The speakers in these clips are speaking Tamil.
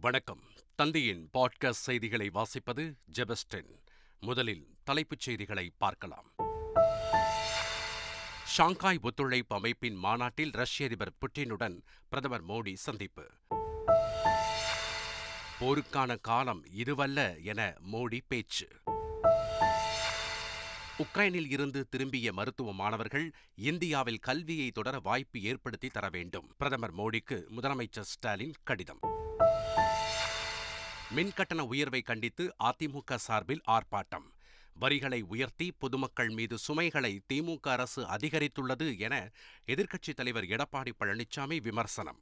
வணக்கம். தந்தையின் பாட்காஸ்ட் செய்திகளை வாசிப்பது ஜெபஸ்டின். முதலில் தலைப்புச் செய்திகளை பார்க்கலாம். ஷாங்காய் ஒத்துழைப்பு அமைப்பின் மாநாட்டில் ரஷ்ய அதிபர் புட்டினுடன் பிரதமர் மோடி சந்திப்பு. போருக்கான காலம் இதுவல்ல என மோடி பேச்சு. உக்ரைனில் இருந்து திரும்பிய மருத்துவ மாணவர்கள் இந்தியாவில் கல்வியை தொடர வாய்ப்பு ஏற்படுத்தி தர வேண்டும். பிரதமர் மோடிக்கு முதலமைச்சர் ஸ்டாலின் கடிதம். மின்கட்டண உயர்வை கண்டித்து அதிமுக சார்பில் ஆர்ப்பாட்டம். வரிகளை உயர்த்தி பொதுமக்கள் மீது சுமைகளை திமுக அரசு அதிகரித்துள்ளது என எதிர்க்கட்சித் தலைவர் எடப்பாடி பழனிசாமி விமர்சனம்.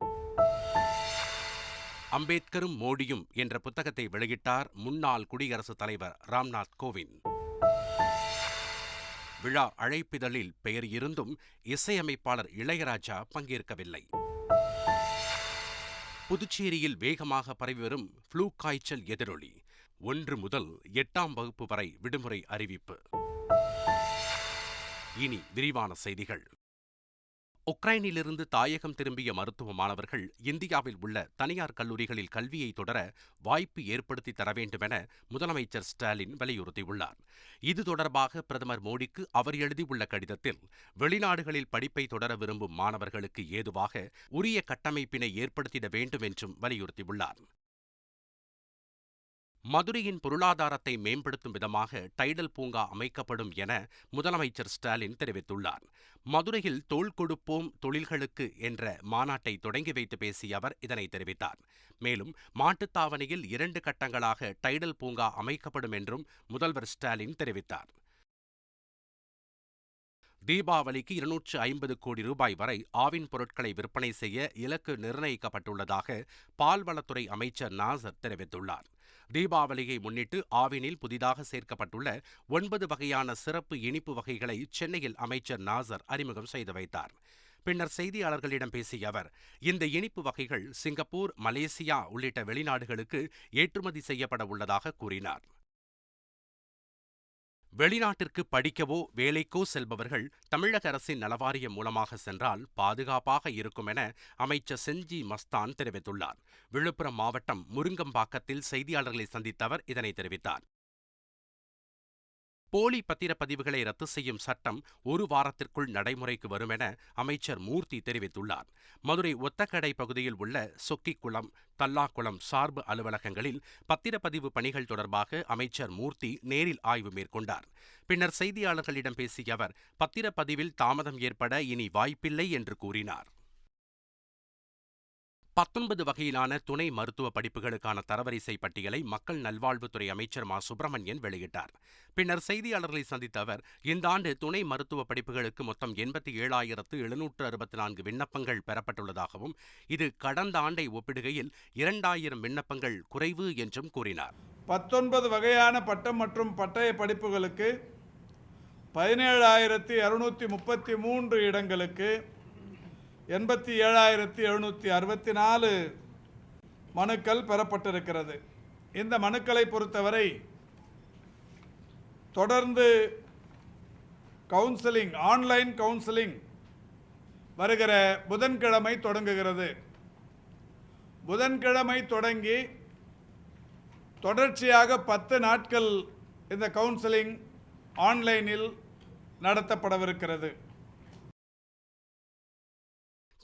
அம்பேத்கரும் மோடியும் என்ற புத்தகத்தை வெளியிட்டார் முன்னாள் குடியரசுத் தலைவர் ராம்நாத் கோவிந்த். விழா அழைப்பிதழில் பெயர் இருந்தும் இசையமைப்பாளர் இளையராஜா பங்கேற்கவில்லை. புதுச்சேரியில் வேகமாக பரவி வரும் ஃப்ளூ காய்ச்சல் எதிரொலி. ஒன்று முதல் எட்டாம் வகுப்பு வரை விடுமுறை அறிவிப்பு. இனி விரிவான செய்திகள். உக்ரைனிலிருந்து தாயகம் திரும்பிய மருத்துவ மாணவர்கள் இந்தியாவில் உள்ள தனியார் கல்லூரிகளில் கல்வியை தொடர வாய்ப்பு ஏற்படுத்தி தர வேண்டுமென முதலமைச்சர் ஸ்டாலின் வலியுறுத்தியுள்ளார். இது தொடர்பாக பிரதமர் மோடிக்கு அவர் எழுதியுள்ள கடிதத்தில் வெளிநாடுகளில் படிப்பை தொடர விரும்பும் மாணவர்களுக்கு ஏதுவாக உரிய கட்டமைப்பினை ஏற்படுத்திட வேண்டும் என்றும் வலியுறுத்தியுள்ளார். மதுரையின் பொருளாதாரத்தை மேம்படுத்தும் விதமாக டைடல் பூங்கா அமைக்கப்படும் என முதலமைச்சர் ஸ்டாலின் தெரிவித்துள்ளார். மதுரையில் தோல் கொடுப்போம் தொழில்களுக்கு என்ற மாநாட்டை தொடங்கி வைத்து பேசிய அவர் இதனை தெரிவித்தார். மேலும் மாட்டுத்தாவணியில் இரண்டு கட்டங்களாக டைடல் பூங்கா அமைக்கப்படும் என்றும் முதல்வர் ஸ்டாலின் தெரிவித்தார். தீபாவளிக்கு இருநூற்று ஐம்பது கோடி ரூபாய் வரை ஆவின் பொருட்களை விற்பனை செய்ய இலக்கு நிர்ணயிக்கப்பட்டுள்ளதாக பால்வளத்துறை அமைச்சர் நாசர் தெரிவித்துள்ளார். தீபாவளியை முன்னிட்டு ஆவினில் புதிதாக சேர்க்கப்பட்டுள்ள ஒன்பது வகையான சிறப்பு இனிப்பு வகைகளை சென்னையில் அமைச்சர் நாசர் அறிமுகம் செய்து வைத்தார். பின்னர் செய்தியாளர்களிடம் பேசிய அவர் இந்த இனிப்பு வகைகள் சிங்கப்பூர் மலேசியா உள்ளிட்ட வெளிநாடுகளுக்கு ஏற்றுமதி செய்யப்பட உள்ளதாக கூறினார். வெளிநாட்டிற்கு படிக்கவோ வேலைக்கோ செல்பவர்கள் தமிழக அரசின் நலவாரியம் மூலமாக சென்றால் பாதுகாப்பாக இருக்கும் என அமைச்சர் செஞ்சி மஸ்தான் தெரிவித்துள்ளார். விழுப்புரம் மாவட்டம் முருங்கம்பாக்கத்தில் செய்தியாளர்களை சந்தித்த அவர் இதனை தெரிவித்தார். போலி பத்திரப்பதிவுகளை ரத்து செய்யும் சட்டம் ஒரு வாரத்திற்குள் நடைமுறைக்கு வரும் என அமைச்சர் மூர்த்தி தெரிவித்துள்ளார். மதுரை ஒத்தக்கடை பகுதியில் உள்ள சொக்கிக்குளம் தல்லாக்குளம் சார்பு அலுவலகங்களில் பத்திரப்பதிவு பணிகள் தொடர்பாக அமைச்சர் மூர்த்தி நேரில் ஆய்வு மேற்கொண்டார். பின்னர் செய்தியாளர்களிடம் பேசிய அவர் பத்திரப்பதிவில் தாமதம் ஏற்பட இனி வாய்ப்பில்லை என்று கூறினார். பத்தொன்பது வகையிலான துணை மருத்துவ படிப்புகளுக்கான தரவரிசை பட்டியலை மக்கள் நல்வாழ்வுத்துறை அமைச்சர் மா. சுப்பிரமணியன் வெளியிட்டார். பின்னர் செய்தியாளர்களை சந்தித்த அவர் இந்த ஆண்டு துணை மருத்துவ படிப்புகளுக்கு மொத்தம் எண்பத்தி ஏழாயிரத்து எழுநூற்று அறுபத்தி நான்கு விண்ணப்பங்கள் பெறப்பட்டுள்ளதாகவும் இது கடந்த ஆண்டை ஒப்பிடுகையில் இரண்டாயிரம் விண்ணப்பங்கள் குறைவு என்றும் கூறினார். பத்தொன்பது வகையான பட்டம் மற்றும் பட்டய படிப்புகளுக்கு பதினேழாயிரத்தி இரநூத்தி முப்பத்தி மூன்று இடங்களுக்கு எண்பத்தி ஏழாயிரத்தி எழுநூற்றி அறுபத்தி நாலு மனுக்கள் பெறப்பட்டிருக்கிறது. இந்த மனுக்களை பொறுத்தவரை தொடர்ந்து கவுன்சிலிங் ஆன்லைன் கவுன்சிலிங் வருகிற புதன்கிழமை தொடங்குகிறது. புதன்கிழமை தொடங்கி தொடர்ச்சியாக பத்து நாட்கள் இந்த கவுன்சிலிங் ஆன்லைனில் நடத்தப்படவிருக்கிறது.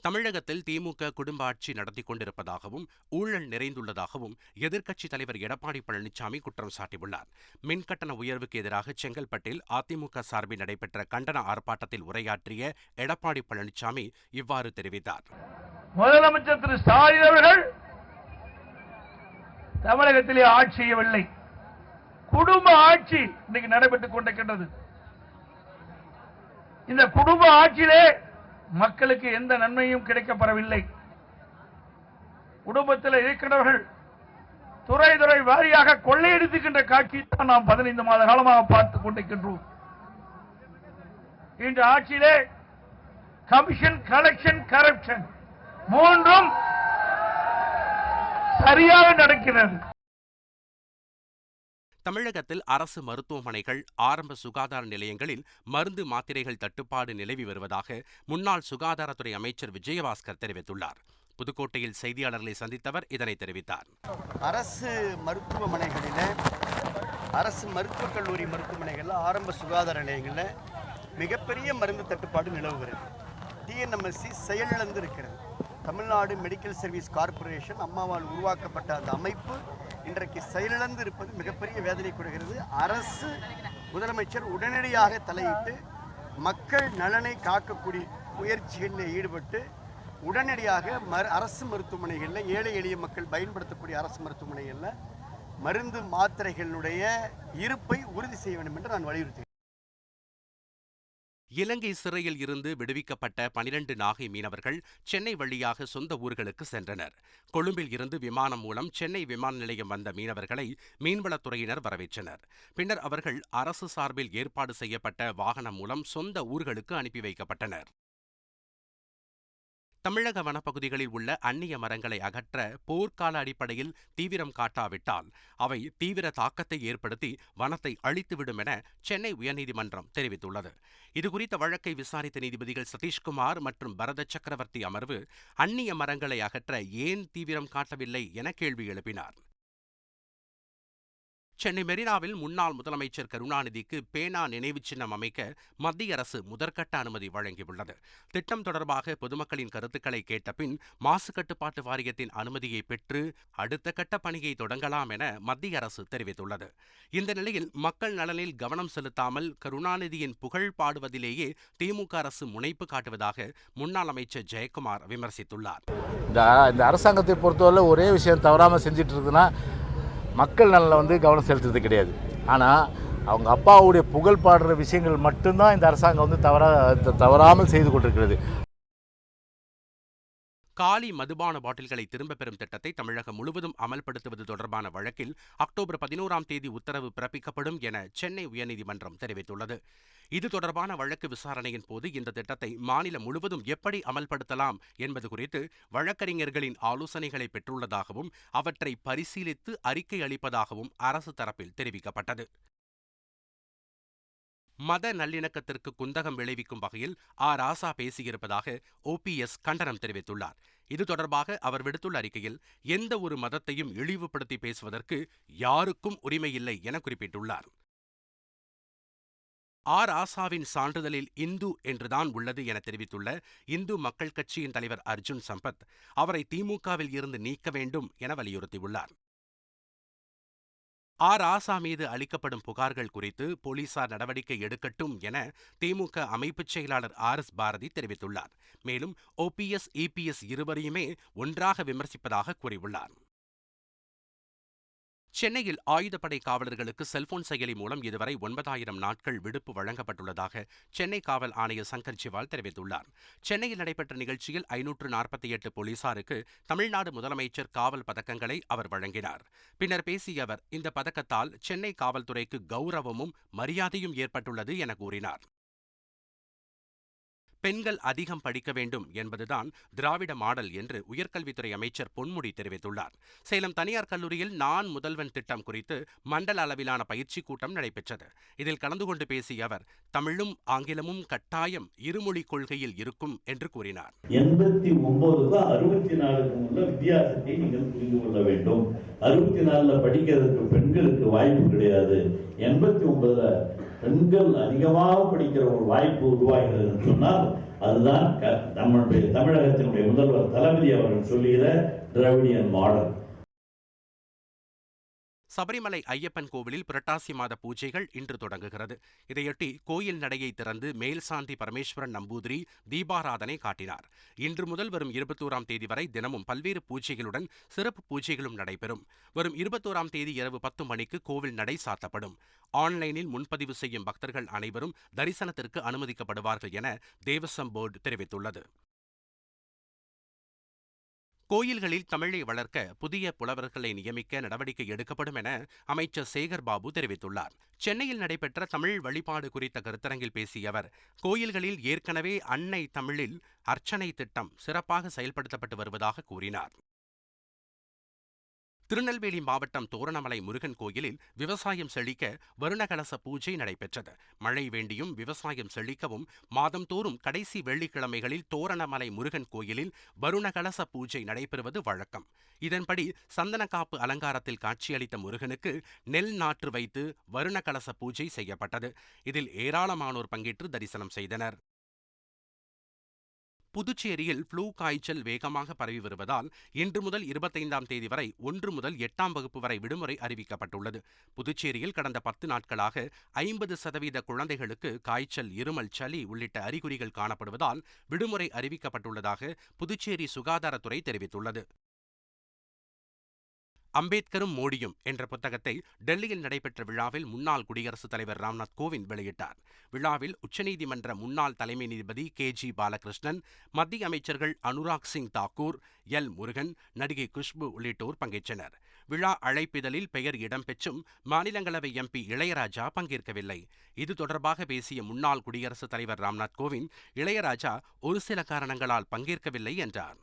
தமிழகத்தில் திமுக குடும்ப ஆட்சி நடத்தி கொண்டிருப்பதாகவும் ஊழல் நிறைந்துள்ளதாகவும் எதிர்க்கட்சித் தலைவர் எடப்பாடி பழனிசாமி குற்றம் சாட்டியுள்ளார். மின்கட்டண உயர்வுக்கு எதிராக செங்கல்பட்டில் அதிமுக சார்பில் நடைபெற்ற கண்டன ஆர்ப்பாட்டத்தில் உரையாற்றிய எடப்பாடி பழனிசாமி இவ்வாறு தெரிவித்தார். முதலமைச்சர் திரு ஸ்டாலின் அவர்கள் தமிழகத்திலே ஆட்சி செய்யவில்லை. குடும்ப ஆட்சி இன்னைக்கு நடைபெற்றுக் கொண்டிருக்கின்றது. இந்த குடும்ப ஆட்சியிலே மக்களுக்கு எந்த நன்மையும் கிடைக்கப்பெறவில்லை. குடும்பத்தில் இருக்கிறவர்கள் துறை துறை வாரியாக கொள்ளையடித்துக்கின்ற காட்சி தான் நாம் பதினைந்து மாத காலமாக பார்த்துக் கொண்டிருக்கின்றோம். இன்று ஆட்சியிலே கமிஷன் கலெக்ஷன் கரப்ஷன் மூன்றும் சரியாக நடக்கிறது. தமிழகத்தில் அரசு மருத்துவமனைகள் ஆரம்ப சுகாதார நிலையங்களில் மருந்து மாத்திரைகள் தட்டுப்பாடு நிலவி வருவதாக முன்னாள் சுகாதாரத்துறை அமைச்சர் விஜயபாஸ்கர் தெரிவித்துள்ளார். புதுக்கோட்டையில் செய்தியாளர்களை சந்தித்தவர் இதனை தெரிவித்தார். அரசு மருத்துவமனைகளில் அரசு மருத்துவக் கல்லூரி மருத்துவமனைகளில் ஆரம்ப சுகாதார நிலையங்களில் மிகப்பெரிய மருந்து தட்டுப்பாடு நிலவுகிறது. டிஎன்எம்எஸ்சி செயலிழந்து இருக்கிறது தமிழ்நாடு மெடிக்கல் சர்வீஸ் கார்ப்பரேஷன் அம்மாவால் உருவாக்கப்பட்ட அந்த அமைப்பு இன்றைக்கு செயலிழந்து இருப்பது மிகப்பெரிய வேதனை கொடுக்கிறது. அரசு முதலமைச்சர் உடனடியாக தலையிட்டு மக்கள் நலனை காக்கக்கூடிய முயற்சிகளில் ஈடுபட்டு உடனடியாக மரு அரசு மருத்துவமனைகளில் ஏழை எளிய மக்கள் பயன்படுத்தக்கூடிய அரசு மருத்துவமனைகளில் மருந்து மாத்திரைகளுடைய இருப்பை உறுதி செய்ய வேண்டும் என்று நான் வலியுறுத்தேன் இலங்கை சிறையில் இருந்து விடுவிக்கப்பட்ட பனிரண்டு நாகை மீனவர்கள் சென்னை வழியாக சொந்த ஊர்களுக்கு சென்றனர். கொழும்பில் இருந்து விமானம் மூலம் சென்னை விமான நிலையம் வந்த மீனவர்களை மீன்வளத்துறையினர் வரவேற்றனர். பின்னர் அவர்கள் அரசு சார்பில் ஏற்பாடு செய்யப்பட்ட வாகனம் மூலம் சொந்த ஊர்களுக்கு அனுப்பி வைக்கப்பட்டனர். தமிழக வனப்பகுதிகளில் உள்ள அந்நிய மரங்களை அகற்ற போர்க்கால அடிப்படையில் தீவிரம் காட்டாவிட்டால் அவை தீவிர தாக்கத்தை ஏற்படுத்தி வனத்தை அழித்துவிடும் என சென்னை உயர்நீதிமன்றம் தெரிவித்துள்ளது. இதுகுறித்த வழக்கை விசாரித்த நீதிபதிகள் சதீஷ்குமார் மற்றும் பரத சக்கரவர்த்தி அமர்வு அந்நிய மரங்களை அகற்ற ஏன் தீவிரம் காட்டவில்லை என கேள்வி எழுப்பினார். சென்னை மெரினாவில் முன்னாள் முதலமைச்சர் கருணாநிதிக்கு பேனா நினைவுச் சின்னம் அமைக்க மத்திய அரசு முதற்கட்ட அனுமதி வழங்கியுள்ளது. திட்டம் தொடர்பாக பொதுமக்களின் கருத்துக்களை கேட்டபின் மாசு கட்டுப்பாட்டு வாரியத்தின் அனுமதியை பெற்று அடுத்த கட்ட பணியை தொடங்கலாம் என மத்திய அரசு தெரிவித்துள்ளது. இந்த நிலையில் மக்கள் நலனில் கவனம் செலுத்தாமல் கருணாநிதியின் புகழ் பாடுவதிலேயே திமுக அரசு முனைப்பு காட்டுவதாக முன்னாள் அமைச்சர் ஜெயக்குமார் விமர்சித்துள்ளார். இந்த அரசாங்கத்தை பொறுத்தவரை ஒரே விஷயம் தவறாமல் செஞ்சுட்டு இருக்குன்னா மக்கள் நலனில் வந்து கவனம் செலுத்துறது கிடையாது. ஆனால் அவங்க அப்பாவுடைய புகழ் பாடுற விஷயங்கள் மட்டும்தான் இந்த அரசாங்கம் வந்து தவறாக தவறாமல் செய்து கொண்டிருக்கிறது. காலி மதுபான பாட்டில்களை திரும்பப் பெறும் திட்டத்தை தமிழகம் முழுவதும் அமல்படுத்துவது தொடர்பான வழக்கில் அக்டோபர் பதினோராம் தேதி உத்தரவு பிறப்பிக்கப்படும் என சென்னை உயர்நீதிமன்றம் தெரிவித்துள்ளது. இது தொடர்பான வழக்கு விசாரணையின் போது இந்த திட்டத்தை மாநிலம் முழுவதும் எப்படி அமல்படுத்தலாம் என்பது குறித்து வழக்கறிஞர்களின் ஆலோசனைகளை பெற்றுள்ளதாகவும் அவற்றை பரிசீலித்து அறிக்கை அளிப்பதாகவும் அரசு தரப்பில் தெரிவிக்கப்பட்டது. மத நல்லிணக்கத்திற்கு குந்தகம் விளைவிக்கும் வகையில் ஆ. ராசா பேசியிருப்பதாக ஓபிஎஸ் கண்டனம் தெரிவித்துள்ளார். இது தொடர்பாக அவர் விடுத்துள்ள அறிக்கையில் எந்த ஒரு மதத்தையும் இழிவுபடுத்தி பேசுவதற்கு யாருக்கும் உரிமையில்லை என குறிப்பிட்டுள்ளார். ஆர் ஆசாவின் சான்றிதழில் இந்து என்றுதான் உள்ளது என தெரிவித்துள்ள இந்து மக்கள் கட்சியின் தலைவர் அர்ஜுன் சம்பத் அவரை திமுகவில் இருந்து நீக்க வேண்டும் என வலியுறுத்தியுள்ளார். ஆர். ஆசா மீது அளிக்கப்படும் புகார்கள் குறித்து போலீசார் நடவடிக்கை எடுக்கட்டும் என திமுக அமைப்புச் செயலாளர் ஆர். எஸ். பாரதி தெரிவித்துள்ளார். மேலும் ஓபிஎஸ் இபிஎஸ் இருவரையுமே ஒன்றாக விமர்சிப்பதாக கூறியுள்ளார். சென்னையில் ஆயுதப்படை காவலர்களுக்கு செல்போன் செயலி மூலம் இதுவரை ஒன்பதாயிரம் நாட்கள் விடுப்பு வழங்கப்பட்டுள்ளதாக சென்னை காவல் ஆணையர் சங்கர் சிவால் தெரிவித்துள்ளார். சென்னையில் நடைபெற்ற நிகழ்ச்சியில் ஐநூற்று நாற்பத்தி எட்டு போலீசாருக்கு தமிழ்நாடு முதலமைச்சர் காவல் பதக்கங்களை அவர் வழங்கினார். பின்னர் பேசிய அவர் இந்த பதக்கத்தால் சென்னை காவல்துறைக்கு கௌரவமும் மரியாதையும் ஏற்பட்டுள்ளது என கூறினார். பெண்கள் அதிகம் படிக்க வேண்டும் என்பதுதான் திராவிட மாடல் என்று உயர்கல்வித்துறை அமைச்சர் பொன்முடி தெரிவித்துள்ளார். சேலம் தனியார் கல்லூரியில் நான் முதல்வன் திட்டம் குறித்து மண்டல அளவிலான பயிற்சி கூட்டம் நடைபெற்றது. இதில் கலந்து கொண்டு பேசிய அவர் தமிழும் ஆங்கிலமும் கட்டாயம் இருமொழி கொள்கையில் இருக்கும் என்று கூறினார். எண்பத்தி ஒன்பதுக்கு அறுபத்தி நாலுக்கு உள்ள வித்தியாசத்தை நீங்கள் புரிந்து கொள்ள வேண்டும். அறுபத்தி நாலுல படிக்கிறதுக்கு பெண்களுக்கு வாய்ப்பு கிடையாது. எண்பத்தி ஒன்பதுல பெண்கள் அதிகமாக படிக்கிற ஒரு வாய்ப்பு உருவாகிறது சொன்னால் அதுதான் க- நம்மளுடைய தமிழகத்தினுடைய முதல்வர் தளபதி அவர்கள் சொல்லுகிற திராவிடியன் மாடல். சபரிமலை ஐயப்பன் கோவிலில் புரட்டாசி மாத பூஜைகள் இன்று தொடங்குகிறது. இதையொட்டி கோயில் நடையை திறந்து மேல்சாந்தி பரமேஸ்வரன் நம்பூதிரி தீபாராதனை காட்டினார். இன்று முதல் வரும் இருபத்தோராம் தேதி வரை தினமும் பல்வேறு பூஜைகளுடன் சிறப்பு பூஜைகளும் நடைபெறும். வரும் இருபத்தோராம் தேதி இரவு பத்து மணிக்கு கோவில் நடை சாத்தப்படும். ஆன்லைனில் முன்பதிவு செய்யும் பக்தர்கள் அனைவரும் தரிசனத்திற்கு அனுமதிக்கப்படுவார்கள் என தேவசம் போர்டு தெரிவித்துள்ளது. கோயில்களில் தமிழை வளர்க்க புதிய புலவர்களை நியமிக்க நடவடிக்கை எடுக்கப்படும் என அமைச்சர் சேகர் பாபு தெரிவித்துள்ளார். சென்னையில் நடைபெற்ற தமிழ் வழிபாடு குறித்த கருத்தரங்கில் பேசிய அவர் கோயில்களில் ஏற்கனவே அன்னை தமிழில் அர்ச்சனை திட்டம் சிறப்பாக செயல்படுத்தப்பட்டு வருவதாக கூறினார். திருநெல்வேலி மாவட்டம் தோரணமலை முருகன் கோயிலில் விவசாயம் செழிக்க வருணகலச பூஜை நடைபெற்றது. மழை வேண்டியும் விவசாயம் செழிக்கவும் மாதந்தோறும் கடைசி வெள்ளிக்கிழமைகளில் தோரணமலை முருகன் கோயிலில் வருணகலச பூஜை நடைபெறுவது வழக்கம். இதன்படி சந்தனக்காப்பு அலங்காரத்தில் காட்சியளித்த முருகனுக்கு நெல் நாற்று வைத்து வருணகலச பூஜை செய்யப்பட்டது. இதில் ஏராளமானோர் பங்கேற்று தரிசனம் செய்தனர். புதுச்சேரியில் ஃப்ளூ காய்ச்சல் வேகமாக பரவி வருவதால் இன்று முதல் இருபத்தைந்தாம் தேதி வரை ஒன்று முதல் எட்டாம் வகுப்பு வரை விடுமுறை அறிவிக்கப்பட்டுள்ளது. புதுச்சேரியில் கடந்த பத்து நாட்களாக ஐம்பது சதவீத குழந்தைகளுக்கு காய்ச்சல் இருமல் சளி உள்ளிட்ட அறிகுறிகள் காணப்படுவதால் விடுமுறை அறிவிக்கப்பட்டுள்ளதாக புதுச்சேரி சுகாதாரத்துறை தெரிவித்துள்ளது. அம்பேத்கரும் மோடியும் என்ற புத்தகத்தை டெல்லியில் நடைபெற்ற விழாவில் முன்னாள் குடியரசுத் தலைவர் ராம்நாத் கோவிந்த் வெளியிட்டார். விழாவில் உச்சநீதிமன்ற முன்னாள் தலைமை நீதிபதி கே ஜி பாலகிருஷ்ணன் மத்திய அமைச்சர்கள் அனுராக் சிங் தாக்கூர் எல் முருகன் நடிகை குஷ்பு உள்ளிட்டோர் பங்கேற்றனர். விழா அழைப்பிதழில் பெயர் இடம்பெற்றும் மாநிலங்களவை எம்பி இளையராஜா பங்கேற்கவில்லை. இது தொடர்பாக பேசிய முன்னாள் குடியரசுத் தலைவர் ராம்நாத் கோவிந்த் இளையராஜா ஒரு சில காரணங்களால் பங்கேற்கவில்லை என்றார்.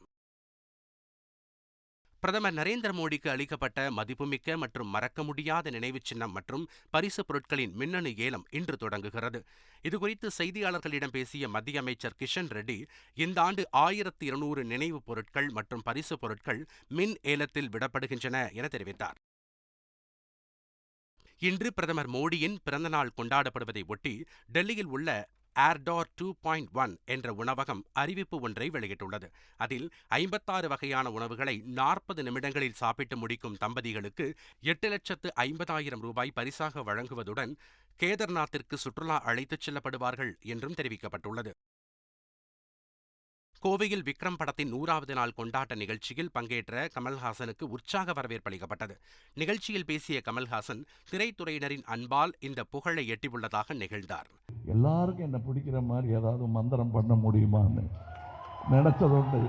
பிரதமர் நரேந்திர மோடிக்கு அளிக்கப்பட்ட மதிப்புமிக்க மற்றும் மறக்க முடியாத நினைவுச் சின்னம் மற்றும் பரிசு பொருட்களின் மின்னணு ஏலம் இன்று தொடங்குகிறது. இதுகுறித்து செய்தியாளர்களிடம் பேசிய மத்திய அமைச்சர் கிஷன் ரெட்டி இந்த ஆண்டு ஆயிரத்து இருநூறு நினைவுப் பொருட்கள் மற்றும் பரிசு பொருட்கள் மின் ஏலத்தில் விடப்படுகின்றன என தெரிவித்தார். இன்று பிரதமர் மோடியின் பிறந்தநாள் கொண்டாடப்படுவதை ஒட்டி டெல்லியில் உள்ள ஏர்டார் டூ பாயிண்ட் ஒன் என்ற உணவகம் அறிவிப்பு ஒன்றை வெளியிட்டுள்ளது. அதில் ஐம்பத்தாறு வகையான உணவுகளை நாற்பது நிமிடங்களில் சாப்பிட்டு முடிக்கும் தம்பதிகளுக்கு எட்டு லட்சத்து ஐம்பதாயிரம் ரூபாய் பரிசாக வழங்குவதுடன் கேதர்நாத்திற்கு சுற்றுலா அழைத்துச் செல்லப்படுவார்கள் என்றும் தெரிவிக்கப்பட்டுள்ளது. கோவையில் விக்ரம் படத்தின் நூறாவது நாள் கொண்டாட்ட நிகழ்ச்சியில் பங்கேற்ற கமல்ஹாசனுக்கு உற்சாக வரவேற்பு அளிக்கப்பட்டது. நிகழ்ச்சியில் பேசிய கமல்ஹாசன் திரைத்துறையினரின் அன்பால் இந்த புகழை எட்டியுள்ளதாக நிகழ்ந்தார். எல்லாருக்கும் என்னை பிடிக்கிற மாதிரி ஏதாவது மந்திரம் பண்ண முடியுமான்னு நினைச்சதுண்டு.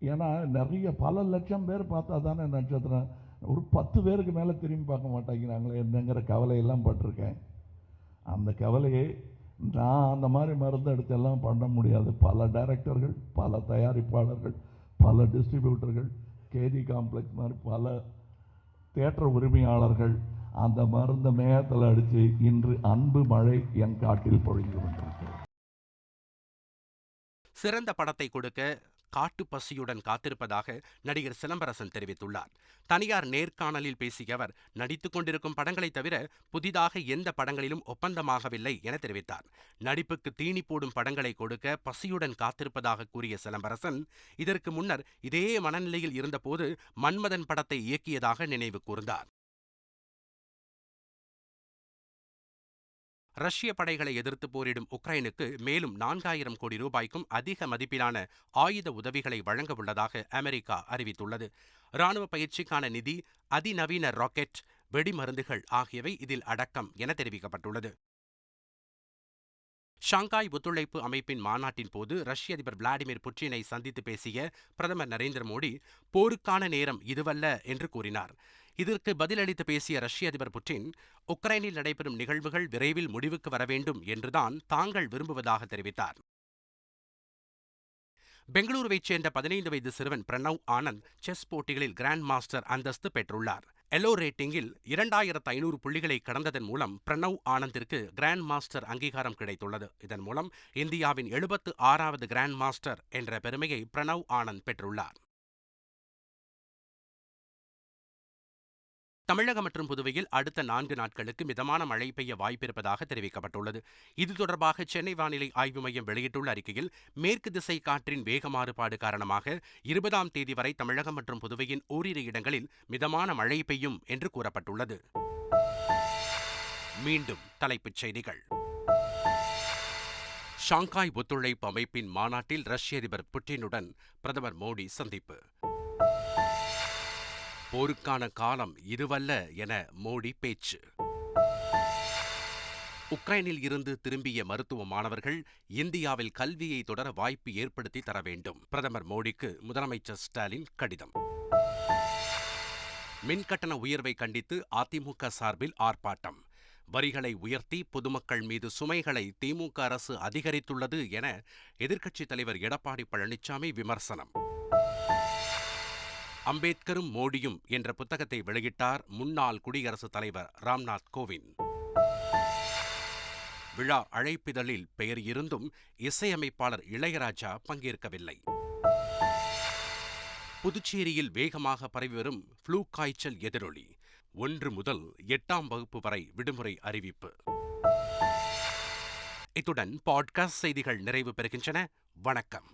ஏன்னா நிறைய பல லட்சம் பேர் பார்த்தா தானே நட்சத்திரம். ஒரு பத்து பேருக்கு மேலே திரும்பி பார்க்க மாட்டேங்கிறாங்களே என்னங்கிற கவலையெல்லாம் பட்டிருக்கேன். அந்த கவலையை நான் அந்த மாதிரி மருந்து எடுத்தெல்லாம் பண்ண முடியாது. பல டைரக்டர்கள் பல தயாரிப்பாளர்கள் பல டிஸ்ட்ரிபியூட்டர்கள் கேஜி காம்ப்ளெக்ஸ் மாதிரி பல தேட்டர் உரிமையாளர்கள் அந்த மருந்தை மேகத்தில் அடித்து இன்று அன்பு மழை என் காட்டில் பொழிந்து கொண்டிருக்கிறது. சிறந்த படத்தை கொடுக்க காட்டு பசியுடன் காத்திருப்பதாக நடிகர் சிலம்பரசன் தெரிவித்துள்ளார். தனியார் நேர்காணலில் பேசிய அவர் நடித்துக் கொண்டிருக்கும் படங்களைத் தவிர புதிதாக எந்த படங்களிலும் ஒப்பந்தமாகவில்லை என தெரிவித்தார். நடிப்புக்கு தீனி போடும் படங்களை கொடுக்க பசியுடன் காத்திருப்பதாக கூறிய சிலம்பரசன் இதற்கு முன்னர் இதே மனநிலையில் இருந்தபோது மன்மதன் படத்தை இயக்கியதாக நினைவு கூர்ந்தார். ரஷ்ய படைகளை எதிர்த்து போரிடும் உக்ரைனுக்கு மேலும் நான்காயிரம் கோடி ரூபாய்க்கும் அதிக மதிப்பிலான ஆயுத உதவிகளை வழங்க உள்ளதாக அமெரிக்கா அறிவித்துள்ளது. ராணுவ பயிற்சிக்கான நிதி அதிநவீன ராக்கெட் வெடிமருந்துகள் ஆகியவை இதில் அடக்கம் என தெரிவிக்கப்பட்டுள்ளது. ஷாங்காய் ஒத்துழைப்பு அமைப்பின் மாநாட்டின் போது ரஷ்ய அதிபர் விளாடிமிர் புட்டினை சந்தித்து பேசிய பிரதமர் நரேந்திர மோடி போருக்கான நேரம் இதுவல்ல என்று கூறினார். இதற்கு பதிலளித்து பேசிய ரஷ்ய அதிபர் புட்டின் உக்ரைனில் நடைபெறும் நிகழ்வுகள் விரைவில் முடிவுக்கு வர வேண்டும் என்றுதான் தாங்கள் விரும்புவதாக தெரிவித்தார். பெங்களூருவைச் சேர்ந்த பதினைந்து வயது சிறுவன் பிரணவ் ஆனந்த் செஸ் போட்டிகளில் கிராண்ட் மாஸ்டர் அந்தஸ்து பெற்றுள்ளார். எல்லோ ரேட்டிங்கில் இரண்டாயிரத்து ஐநூறு புள்ளிகளை கடந்ததன் மூலம் பிரணவ் ஆனந்திற்கு கிராண்ட் மாஸ்டர் அங்கீகாரம் கிடைத்துள்ளது. இதன் மூலம் இந்தியாவின் எழுபத்து ஆறாவது கிராண்ட் மாஸ்டர் என்ற பெருமையை பிரணவ் ஆனந்த் பெற்றுள்ளார். தமிழகம் மற்றும் புதுவையில் அடுத்த நான்கு நாட்களுக்கு மிதமான மழை பெய்ய வாய்ப்பிருப்பதாக தெரிவிக்கப்பட்டுள்ளது. இது தொடர்பாக சென்னை வானிலை ஆய்வு மையம் வெளியிட்டுள்ள அறிக்கையில் மேற்கு திசை காற்றின் வேக மாறுபாடு காரணமாக இருபதாம் தேதி வரை தமிழகம் மற்றும் புதுவையின் ஓரிரு இடங்களில் மிதமான மழை பெய்யும் என்று கூறப்பட்டுள்ளது. மீண்டும் தலைப்புச் செய்திகள். ஷாங்காய் ஒத்துழைப்பு அமைப்பின் மாநாட்டில் ரஷ்ய அதிபர் புட்டினுடன் பிரதமர் மோடி சந்திப்பு. போருக்கான காலம் இதுவல்ல என மோடி பேச்சு. உக்ரைனில் இருந்து திரும்பிய மருத்துவ மாணவர்கள் இந்தியாவில் கல்வியை தொடர வாய்ப்பு ஏற்படுத்தி தர வேண்டும். பிரதமர் மோடிக்கு முதலமைச்சர் ஸ்டாலின் கடிதம். மின்கட்டண உயர்வை கண்டித்து அதிமுக சார்பில் ஆர்ப்பாட்டம். வரிகளை உயர்த்தி பொதுமக்கள் மீது சுமைகளை திமுக அரசு அதிகரித்துள்ளது என எதிர்க்கட்சித் தலைவர் எடப்பாடி பழனிசாமி விமர்சனம். அம்பேத்கரும் மோடியும் என்ற புத்தகத்தை வெளியிட்டார் முன்னாள் குடியரசுத் தலைவர் ராம்நாத் கோவிந்த். விழா அழைப்பிதழில் பெயர் இருந்தும் இசையமைப்பாளர் இளையராஜா பங்கேற்கவில்லை. புதுச்சேரியில் வேகமாக பரவி வரும் ஃப்ளூ காய்ச்சல் எதிரொலி ஒன்று முதல் எட்டாம் வகுப்பு வரை விடுமுறை அறிவிப்பு. இத்துடன் பாட்காஸ்ட் செய்திகள் நிறைவு பெறுகின்றன. வணக்கம்.